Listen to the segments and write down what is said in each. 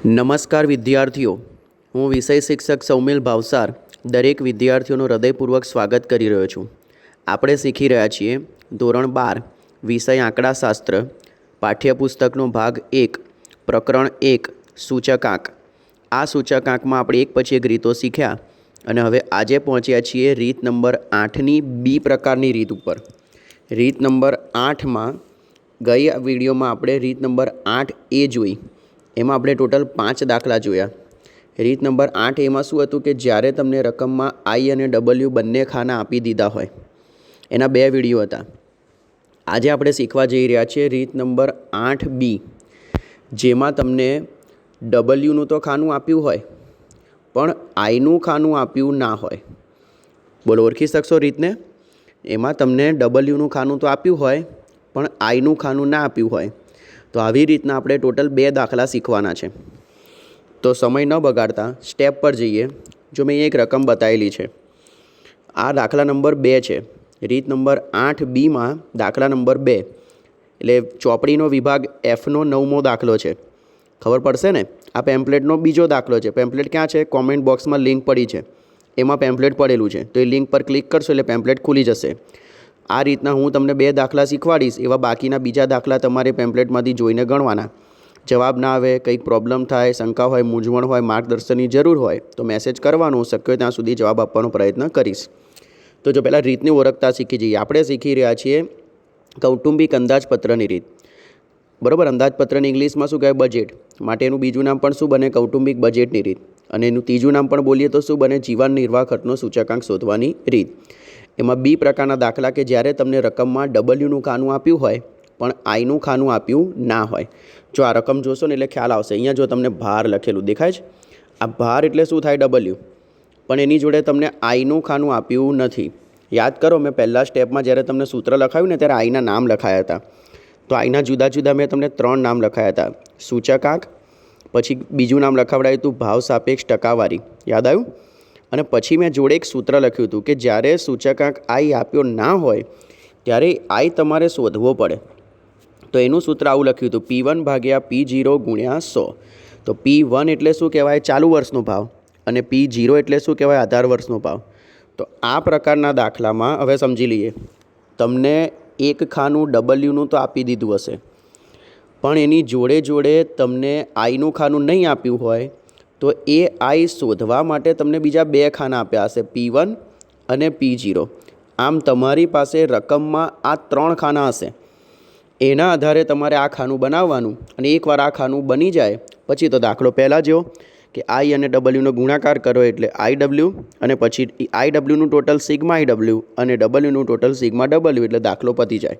નમસ્કાર વિદ્યાર્થીઓ, હું વિષય શિક્ષક સૌમિલ ભાવસાર દરેક વિદ્યાર્થીઓનું હૃદયપૂર્વક સ્વાગત કરી રહ્યો છું. આપણે શીખી રહ્યા છીએ ધોરણ બાર, વિષય આંકડાશાસ્ત્ર, પાઠ્યપુસ્તકનો ભાગ એક, પ્રકરણ એક સૂચકાંક આ સૂચકાંકમાં આપણે એક પછી એક રીતો શીખ્યા અને હવે આજે પહોંચ્યા છીએ રીત નંબર આઠની બી પ્રકારની રીત ઉપર. રીત નંબર આઠમાં ગઈ વિડીયોમાં આપણે રીત નંબર આઠ એ જોઈ. એમાં આપણે ટોટલ પાંચ દાખલા જોયા. રીત નંબર આઠ એમાં શું હતું કે જ્યારે તમને રકમમાં આઈ અને ડબલ્યુ બંને ખાના આપી દીધા હોય, એના બે વીડિયો હતા. આજે આપણે શીખવા જઈ રહ્યા છીએ રીત નંબર આઠ બી, જેમાં તમને ડબલ્યુનું તો ખાનું આપ્યું હોય, પણ આઈનું ખાનું આપ્યું ના હોય. બોલો, ઓળખી શકશો રીતને? એમાં તમને ડબલ્યુનું ખાનું તો આપ્યું હોય, પણ આઈનું ખાનું ના આપ્યું હોય. તો આવી રીતના આપણે ટોટલ બે દાખલા શીખવાના છે. તો સમય ન બગાડતા સ્ટેપ પર જઈએ. જો મેં એક રકમ બતાવેલી છે. આ દાખલા નંબર બે છે. રીત નંબર આઠ બીમાં દાખલા નંબર બે. એટલે ચોપડીનો વિભાગ એફનો નવમો દાખલો છે. ખબર પડશે ને? આ પેમ્પલેટનો બીજો દાખલો છે. પેમ્પલેટ ક્યાં છે? કોમેન્ટ બોક્સમાં લિંક પડી છે. એમાં પેમ્પલેટ પડેલું છે. તો એ લિંક પર ક્લિક કરશો એટલે પેમ્પલેટ ખુલી જશે. આ રીતના હું તમને બે દાખલા શીખવાડીશ, એવા બાકીના બીજા દાખલા તમારે પેમ્પલેટમાંથી જોઈને ગણવાના. જવાબ ના આવે, કંઈક પ્રોબ્લેમ થાય, શંકા હોય, મૂંઝવણ હોય, માર્ગદર્શનની જરૂર હોય, તો મેસેજ કરવાનો, શક્ય ત્યાં સુધી જવાબ આપવાનો પ્રયત્ન કરીશ. તો જો પહેલાં રીતની ઓળખતા શીખી જઈએ, આપણે શીખી રહ્યા છીએ કૌટુંબિક અંદાજપત્રની રીત. બરાબર, અંદાજપત્રની ઇંગ્લિશમાં શું કહેવાય? બજેટ માટે એનું બીજું નામ પણ શું બને? કૌટુંબિક બજેટની રીત. અને એનું ત્રીજું નામ પણ બોલીએ તો શું બને? જીવન નિર્વાહ ખર્ચનો સૂચકાંક શોધવાની રીત. એમાં બી પ્રકારના દાખલા કે જ્યારે તમને રકમમાં ડબલ્યુનું ખાનું આપ્યું હોય, પણ આઈનું ખાનું આપ્યું ના હોય. જો આ રકમ જોશો ને એટલે ખ્યાલ આવશે. અહીંયા જો તમને ભાર લખેલું દેખાય છે. આ ભાર એટલે શું થાય? ડબલ્યુ પણ એની જોડે તમને આઈનું ખાનું આપ્યું નથી. યાદ કરો, મેં પહેલાં સ્ટેપમાં જ્યારે તમને સૂત્ર લખાવ્યું ને ત્યારે આઈના નામ લખાયા હતા. તો આઈના જુદા જુદા મેં તમને ત્રણ નામ લખાયા હતા. સૂચકાંક પછી બીજું નામ લખાવડાયું હતું ભાવ સાપેક્ષ ટકાવારી. યાદ આવ્યું? અને પછી મેં જોડે એક સૂત્ર લખ્યું હતું કે જ્યારે સૂચકાંક આઈ આપ્યો ના હોય, ત્યારે આઈ તમારે શોધવો પડે. તો એનું સૂત્ર આવું લખ્યું હતું પી વન ભાગ્યા પી જીરો ગુણ્યા સો. તો પી વન એટલે શું કહેવાય? ચાલુ વર્ષનો ભાવ અને પી જીરો એટલે શું કહેવાય? આધાર વર્ષનો ભાવ. તો આ પ્રકારના દાખલામાં હવે સમજી લઈએ. તમને એક ખાનું ડબલ્યુનું તો આપી દીધું હશે. પણ એની જોડે જોડે તમને આઈનું ખાનું નહીં આપ્યું હોય તો એ આઈ શોધવા માટે તમને બીજા બે ખાના આપ્યા હશે, પી વન અને પી જીરો આમ તમારી પાસે રકમમાં આ ત્રણ ખાના હશે. એના આધારે તમારે આ ખાનું બનાવવાનું અને એકવાર આ ખાનું બની જાય, પછી તો દાખલો પહેલાં જેવો કે આઈ અને ડબલ્યુનો ગુણાકાર કરો એટલે આઈ ડબલ્યુ અને પછી આઈ ડબલ્યુનું ટોટલ સિગ્મા આઈ ડબલ્યુ અને ડબલ્યુનું ટોટલ સિગ્મા ડબલ્યુ એટલે દાખલો પતી જાય.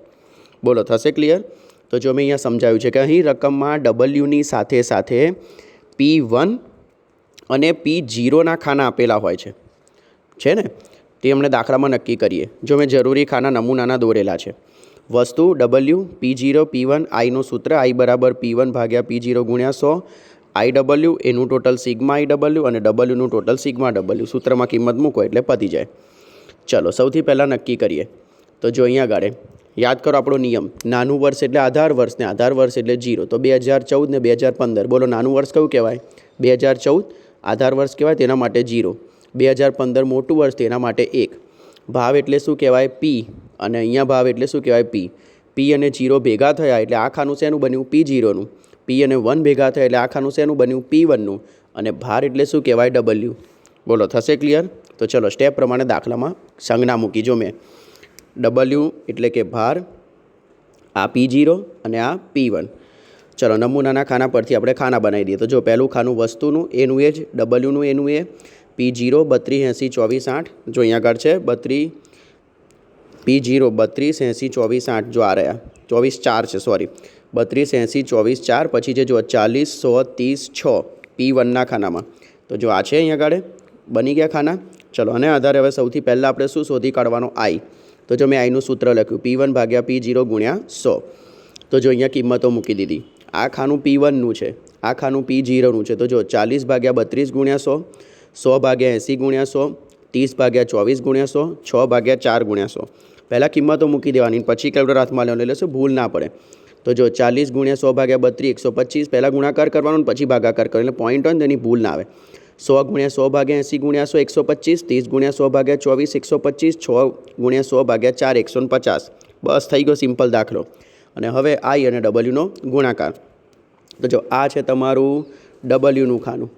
બોલો, થશે ક્લિયર? તો જો મેં અહીંયા સમજાવ્યું છે કે અહીં રકમમાં ડબલ્યુની સાથે સાથે પી વન અને પી જીરોના ખાના આપેલા હોય છે. છે ને? તે અમને દાખલામાં નક્કી કરીએ. જો મેં જરૂરી ખાના નમૂનાના દોરેલા છે. વસ્તુ W P zero P one આઈનું સૂત્ર આઈ બરાબર પી વન ભાગ્યા પી જીરો ગુણ્યા સો. આઈ ડબલ્યુ એનું ટોટલ સિગ્મા આઈ ડબલ્યુ અને ડબલ્યુનું ટોટલ સિગ્મા ડબલ્યુ સૂત્રમાં કિંમત મૂકો એટલે પતી જાય. ચલો, સૌથી પહેલાં નક્કી કરીએ. તો જો અહીંયા આગળ, યાદ કરો આપણો નિયમ. નાનું વર્ષ એટલે આધાર વર્ષ ને આધાર વર્ષ એટલે જીરો તો બે હજાર ચૌદ ને બે હજાર પંદર. બોલો, નાનું વર્ષ કયું કહેવાય? બે હજાર ચૌદ આધાર વર્ષ કહેવાય તેના માટે જીરો. બે હજાર પંદર મોટું વર્ષ તેના માટે એક. ભાવ એટલે શું કહેવાય? પી અને અહીંયા ભાવ એટલે શું કહેવાય? પી પી અને જીરો ભેગા થયા એટલે આ ખાનું શેનું બન્યું? પી જીરોનું. પી અને વન ભેગા થયા એટલે આ ખાનું શેનું બન્યું? પી વનનું. અને ભાર એટલે શું કહેવાય? ડબલ્યુ બોલો, થશે ક્લિયર તો ચલો સ્ટેપ પ્રમાણે દાખલામાં સંજ્ઞા મૂકી. જો મેં ડબલ્યુ એટલે કે ભાર, આ પી જીરો અને આ પી વન. ચલો, નમૂનાના ખાના પરથી આપણે ખાના બનાવી દઈએ. તો જો પહેલું ખાનું વસ્તુનું, એનું એ જ ડબલ્યુનું એનું એ પી જીરો બત્રીસ, એંસી, ચોવીસ, આઠ. જો અહીંયા આગળ છે, બત્રીસ પી જીરો બત્રીસ, એંસી, ચોવીસ, આઠ જો આ રહ્યા. ચોવીસ, ચાર છે સોરી બત્રીસ, એંસી, ચોવીસ, ચાર, પછી છે જો ચાલીસ, સો, ત્રીસ, છ પી વનના ખાનામાં. તો જો આ છે અહીંયા આગળ બની ગયા ખાના. ચલો અને આધારે હવે સૌથી પહેલાં આપણે શું શોધી કાઢવાનો? આઈ તો જો મેં આઈનું સૂત્ર લખ્યું પી વન ભાગ્યા પી જીરો ગુણ્યા સો. તો જો અહીંયા કિંમતો મૂકી દીધી. આ ખાનું પી વનનું છે. આ ખાનું પી જીરોનું છે. તો જો ચાલીસ ભાગ્યા બત્રીસ ગુણ્યા સો સો ભાગ્યા એંસી ગુણ્યા સો, ત્રીસ ભાગ્યા ચોવીસ ગુણ્યા સો, છ ભાગ્યા ચાર ગુણ્યા સો. પહેલાં કિંમતો મૂકી દેવાની પછી કેલ્ક્યુલેટર હાથમાં લેવાનું એટલે ભૂલ ના પડે. તો જો ચાલીસ ગુણ્યા સો ભાગ્યા બત્રીસ, એકસો પચીસ, પહેલાં ગુણાકાર કરવાનો પછી ભાગાકાર કરવાનો એટલે પોઈન્ટ હોય ને તેની ભૂલ ના આવે. સો ગુણ્યા સો ભાગ્યા એંસી ગુણ્યા સો, એકસો પચીસ, ત્રીસ ગુણ્યા સો ભાગ્યા ચોવીસ, એકસો પચીસ, છ ગુણ્યા સો ભાગ્યા ચાર, એકસો પચાસ. બસ થઈ ગયો સિમ્પલ દાખલો. અને હવે આઈ અને ડબલ્યુનો ગુણાકાર. તો જો આ છે તમારું ડબલ્યુનું ખાનું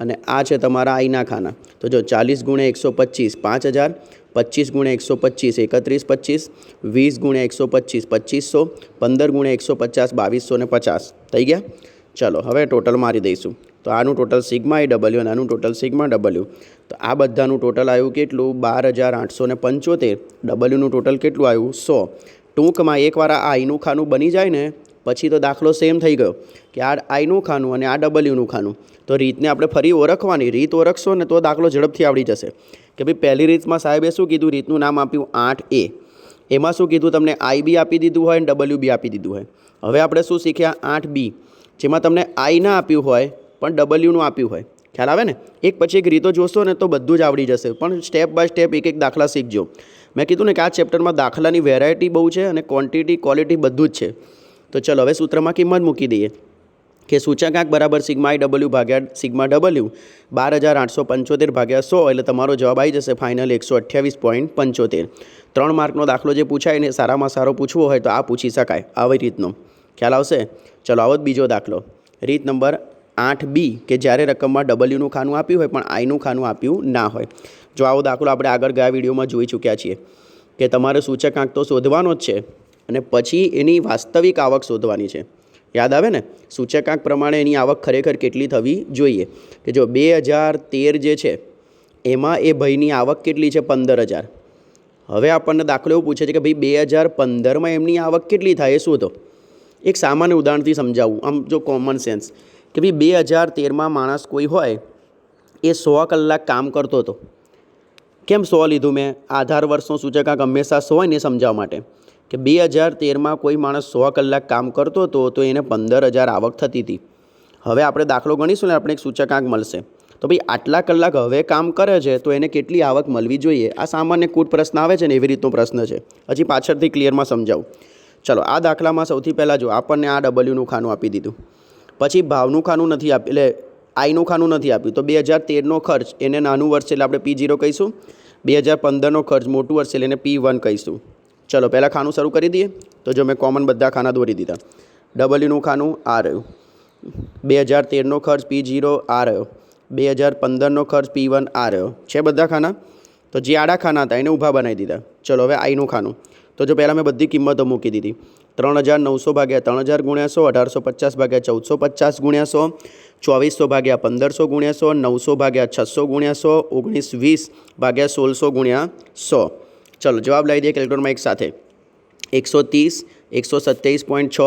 અને આ છે તમારા આઈના ખાના. તો જો ચાલીસ ગુણે એકસો પચીસ પાંચ હજાર, પચીસ ગુણે એકસો પચીસ એકત્રીસ પચીસ, વીસ ગુણે એકસો પચીસ પચીસો, પંદર ગુણે એકસો પચાસ બાવીસો ને પચાસ. થઈ ગયા? ચલો, હવે ટોટલ મારી દઈશું. તો આનું ટોટલ સિગ્મા એ ડબલ્યુ અને આનું ટોટલ સિગ્મા ડબલ્યુ. તો આ બધાનું ટોટલ આવ્યું કેટલું? બાર હજાર આઠસો ને પંચોતેર. ડબલ્યુનું ટોટલ કેટલું આવ્યું? સો. ટૂંકમાં એકવાર આ આઈનું ખાનું બની જાય ને, પછી તો દાખલો સેમ થઈ ગયો કે આ આઈનું ખાનું અને આ ડબલ્યુનું ખાનું તો રીતને આપણે ફરી ઓળખવાની, રીત ઓળખશો ને તો દાખલો ઝડપથી આવડી જશે. કે ભાઈ પહેલી રીતમાં સાહેબે શું કીધું? રીતનું નામ આપ્યું આઠ એ. એમાં શું કીધું? તમને આઈ બી આપી દીધું હોય અને ડબલ્યુ બી આપી દીધું હોય. હવે આપણે શું શીખ્યા? આઠ બી. જેમાં તમને આઈ ના આપ્યું હોય, પણ ડબલ્યુનું આપ્યું હોય. ખ્યાલ આવે ને? એક પછી એક રીતો જોશો ને તો બધું જ આવડી જશે. પણ સ્ટેપ બાય સ્ટેપ એક એક દાખલા શીખજો. મેં કીધું ને કે આ ચેપ્ટરમાં દાખલાની વેરાયટી બહુ છે અને ક્વોન્ટિટી ક્વોલિટી બધું જ છે. તો ચલો, હવે સૂત્રમાં કિંમત મૂકી દઈએ. કે સૂચકાંક બરાબર સિગ્મા આઈ ડબલ્યુ ભાગ્યા સિગ્મા ડબલ્યુ બાર હજાર આઠસો પંચોતેર ભાગ્યા સો એટલે તમારો જવાબ આવી જશે ફાઇનલ એકસો અઠ્યાવીસ પોઈન્ટ પંચોતેર. ત્રણ માર્કનો દાખલો જે પૂછાય ને સારામાં સારો પૂછવો હોય તો આ પૂછી શકાય. આવી રીતનો. ખ્યાલ આવશે? ચલો, આવો જ બીજો દાખલો. રીત નંબર આઠ બી કે જ્યારે રકમમાં ડબલ્યુનું ખાનું આપ્યું હોય પણ આઈનું ખાનું આપ્યું ના હોય. જો આવો દાખલો આપણે આગળ ગયા વિડીયોમાં જોઈ ચૂક્યા છીએ કે તમારે સૂચકાંક તો શોધવાનો જ છે અને પછી એની વાસ્તવિક આવક શોધવાની છે. યાદ આવે ને? સૂચકાંક પ્રમાણે એની આવક ખરેખર કેટલી થવી જોઈએ? કે જો બે હજાર તેર જે છે, એમાં એ ભાઈની આવક કેટલી છે? પંદર હજાર. હવે આપણને દાખલો એવું પૂછે છે કે ભાઈ, બે હજાર પંદરમાં એમની આવક કેટલી થાય એ શોધો. એક સામાન્ય ઉદાહરણથી સમજાવું. આમ જો કોમન સેન્સ કે ભાઈ બે હજાર તેરમાં માણસ કોઈ હોય, એ સો કલાક કામ કરતો હતો. કેમ સો લીધું મેં? આધાર વર્ષનો સૂચકાંક હંમેશા સો ને સમજાવવા માટે. કે બે હજાર તેરમાં કોઈ માણસ સો કલાક કામ કરતો હતો, તો એને પંદર હજાર આવક થતી હતી. હવે આપણે દાખલો ગણીશું ને આપણે એક સૂચકાંક મળશે. તો ભાઈ આટલા કલાક હવે કામ કરે છે, તો એને કેટલી આવક મળવી જોઈએ? આ સામાન્ય કૂટ પ્રશ્ન આવે છે ને એવી રીતનો પ્રશ્ન છે. હજી પાછળથી ક્લિયરમાં સમજાવું. ચલો, આ દાખલામાં સૌથી પહેલાં જો આપણને આ ડબલ્યુનું ખાનું આપી દીધું. પછી ભાવનું ખાનું નથી આપ્યું એટલે આઈનું ખાનું નથી આપ્યું. તો બે હજાર તેરનો ખર્ચ, એને નાનું વર્ષ એટલે આપણે પી જીરો કહીશું. બે હજાર પંદરનો ખર્ચ મોટું વર્ષ એટલે એને પી વન કહીશું. ચલો, પહેલાં ખાનું શરૂ કરી દઈએ. તો જો મેં કોમન બધા ખાના દોરી દીધા. ડબલ્યુનું ખાનું આ રહ્યું. બે હજાર તેરનો ખર્ચ પી જીરો આ રહ્યો. બે હજાર પંદરનો ખર્ચ પી વન આ રહ્યો. છે બધા ખાના? તો જે આડા ખાના હતા એને ઊભા બનાવી દીધા. ચલો, હવે આઈનું ખાનું. તો જો પહેલાં મેં બધી કિંમતો મૂકી દીધી. ત્રણ હજાર નવસો ભાગ્યા ત્રણ હજાર ગુણ્યા સો અઢારસો પચાસ ભાગ્યા ચૌદસો પચાસ ગુણ્યા સો ચોવીસો ભાગ્યા પંદરસો ગુણ્યા સો નવસો ભાગ્યા છસો ગુણ્યા સો ઓગણીસ વીસ ભાગ્યા સોળસો ગુણ્યા સો ચલો જવાબ લાવી દઈએ કેલ્ક્યુલેટરમાં એક સાથે. એકસો ત્રીસ, એકસો સત્યાવીસ પોઈન્ટ છ,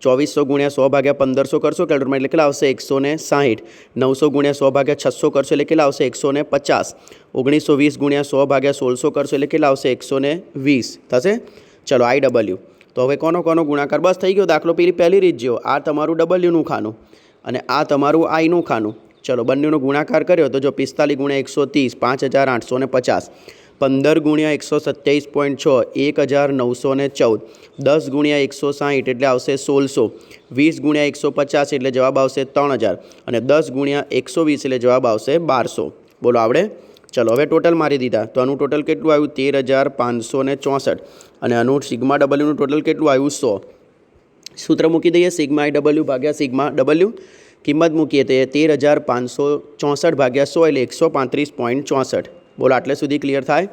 ચોવીસો ગુણ્યા સો ભાગ્યા પંદરસો કરશો કેલ્ક્યુલેટરમાં એટલે કેટલા આવશે? એકસો ને સાહીઠ. નવસો ગુણ્યા સો ભાગ્યા છસો કરશો, એટલે કેટલા આવશે? એકસો ને પચાસ. ઓગણીસો વીસ ગુણ્યા સો ભાગ્યા સોળસો કરશો, એટલે કેટલા આવશે? એકસો ને વીસ. થશે? ચલો આઈ ડબલ્યુ તો હવે કોનો કોનો ગુણાકાર? બસ થઈ ગયો દાખલો. પેલી પહેલી રીત જેવો આ તમારું ડબલ્યુનું ખાનું અને આ તમારું આઈનું ખાનું. ચલો, બંનેનો ગુણાકાર કર્યો તો જો પિસ્તાલીસ ગુણ્યા એકસો ત્રીસ, પાંચ હજાર આઠસો ને પચાસ. પંદર ગુણ્યા એકસો સત્યાવીસ પોઈન્ટ છ, એક હજાર નવસો ને ચૌદ. દસ ગુણ્યા એકસો સાહીઠ એટલે આવશે સોળસો. વીસ ગુણ્યા એકસો પચાસ એટલે જવાબ આવશે ત્રણ હજાર. અને દસ ગુણ્યા એકસો વીસ એટલે જવાબ આવશે બારસો. બોલો, આવડે? ચલો, હવે ટોટલ મારી દીધા. તો આનું ટોટલ કેટલું આવ્યું? તેર હજાર પાંચસો ને ચોસઠ. અને આનું સિગ્મા ડબલ્યુનું ટોટલ કેટલું આવ્યું? સો. સૂત્ર મૂકી દઈએ, સિગ્મા આઈ ડબલ્યુ ભાગ્યા સિગ્મા ડબલ્યુ કિંમત મૂકીએ તો તેર હજાર પાંચસો ચોસઠ ભાગ્યા સો એટલે એકસો પાંત્રીસ પોઈન્ટ ચોસઠ. બોલો, આટલે સુધી ક્લિયર થાય?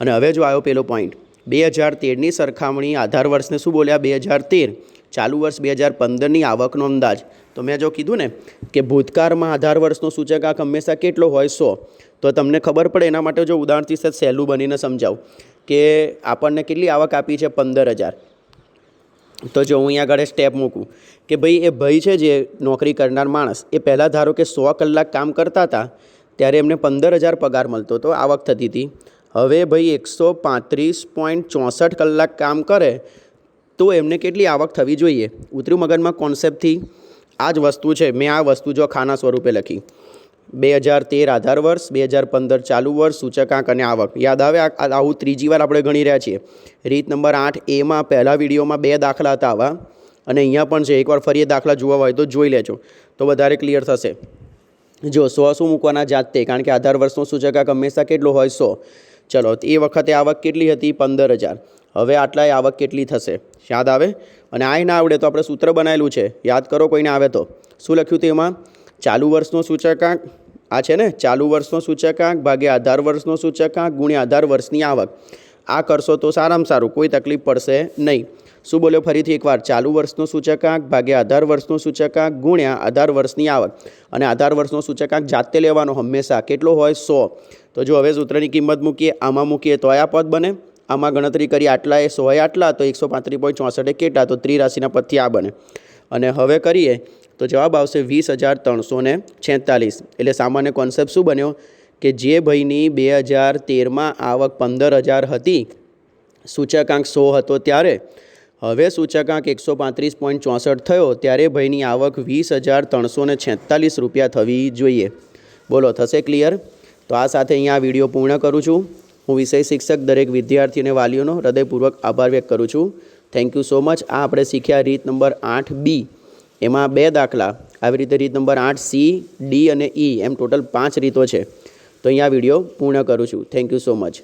અને હવે જો આવ્યો પેલો પોઈન્ટ બે હજાર તેરની સરખામણી આધાર વર્ષને શું બોલ્યા? બે હજાર તેર. ચાલુ વર્ષ બે હજાર પંદરની આવકનો અંદાજ. તો મેં જો કીધું ને કે ભૂતકાળમાં આધાર વર્ષનો સૂચકાંક હંમેશા કેટલો હોય સો, તો તમને ખબર પડે એના માટે જો ઉદાહરણથી સર સહેલું બનીને સમજાવું કે આપણને કેટલી આવક આપી છે પંદર હજાર. તો જો હું અહીંયા આગળ સ્ટેપ મૂકું કે ભાઈ એ ભાઈ છે જે નોકરી કરનાર માણસ, એ પહેલાં ધારો કે સો કલાક કામ કરતા હતા, ત્યારે એમને પંદર હજાર પગાર મળતો હતો, આવક થતી હતી. હવે ભાઈ એકસો પાંત્રીસ પોઈન્ટ ચોસઠ કલાક કામ કરે, તો એમને કેટલી આવક થવી જોઈએ? ઉતર્યું મગજમાં કોન્સેપ્ટથી આ જ વસ્તુ છે. મેં આ વસ્તુ જો ખાના સ્વરૂપે લખી. બે હજાર તેર આધાર વર્ષ, બે હજાર પંદર ચાલુ વર્ષ સૂચકાંક અને આવક. યાદ આવે આવું ત્રીજી વાર આપણે ગણી રહ્યા છીએ. રીત નંબર આઠ એમાં પહેલા વિડીયોમાં બે દાખલા હતા આવા. અને અહીંયા પણ છે, એકવાર ફરી દાખલા જોવા હોય તો જોઈ લેજો. તો વધારે ક્લિયર થશે. જો સો શું મૂકવાના જાતે? કારણ કે આધાર વર્ષનો સૂચકાંક હંમેશા કેટલો હોય સો. ચલો, એ વખતે આવક કેટલી હતી? પંદર હજાર. હવે આટલાય આવક કેટલી થશે? યાદ આવે? અને આય ના આવડે તો આપણે સૂત્ર બનાવેલું છે. યાદ કરો કોઈને આવે તો. શું લખ્યું તેમાં ચાલુ વર્ષનો સૂચકાંક. આ છે ને? ચાલુ વર્ષનો સૂચકાંક ભાગ્યા આધાર વર્ષનો સૂચકાંક ગુણ્યા આધાર વર્ષની આવક. આ કરશો તો સારામાં સારું. કોઈ તકલીફ પડશે નહીં. શું બોલ્યો ફરીથી એકવાર? ચાલુ વર્ષનો સૂચકાંક ભાગ્યા આધાર વર્ષનો સૂચકાંક ગુણ્યા આધાર વર્ષની આવક. અને આધાર વર્ષનો સૂચકાંક જાતે લેવાનો હંમેશા. કેટલો હોય? સો. તો જો હવે સૂત્રની કિંમત મૂકીએ, આમાં મૂકીએ, તો આ પદ બને. આમાં ગણતરી કરી આટલા એ સોય આટલા, તો એકસો પાંત્રીસ પોઈન્ટ ચોસઠ કેટલા તો ત્રિરાશિના પદથી આ બને. અને હવે કરીએ, તો જવાબ આવશે વીસ હજાર ત્રણસો ને છેતાલીસ. એટલે સામાન્ય કોન્સેપ્ટ શું બન્યો? કે જે ભાઈની બે હજાર તેરમાં આવક પંદર હજાર હતી, સૂચકાંક સો હતો ત્યારે. હવે સૂચકાંક એકસો પાંત્રીસ પોઈન્ટ ચોસઠ થયો, ત્યારે ભાઈની આવક વીસ હજાર ત્રણસો ને છેતાલીસ રૂપિયા થવી જોઈએ. બોલો, થશે ક્લિયર તો આ સાથે અહીંયા આ વીડિયો પૂર્ણ કરું છું. હું વિષય શિક્ષક દરેક વિદ્યાર્થી અને વાલીઓનો હૃદયપૂર્વક આભાર વ્યક્ત કરું છું. થેન્ક યુ સો મચ આ આપણે શીખ્યા રીત નંબર આઠ બી એમાં બે દાખલા. આવી રીતે રીત નંબર આઠ સી ડી અને ઈ એમ ટોટલ પાંચ રીતો છે. તો અહીંયા વીડિયો પૂર્ણ કરું છું. Thank you so much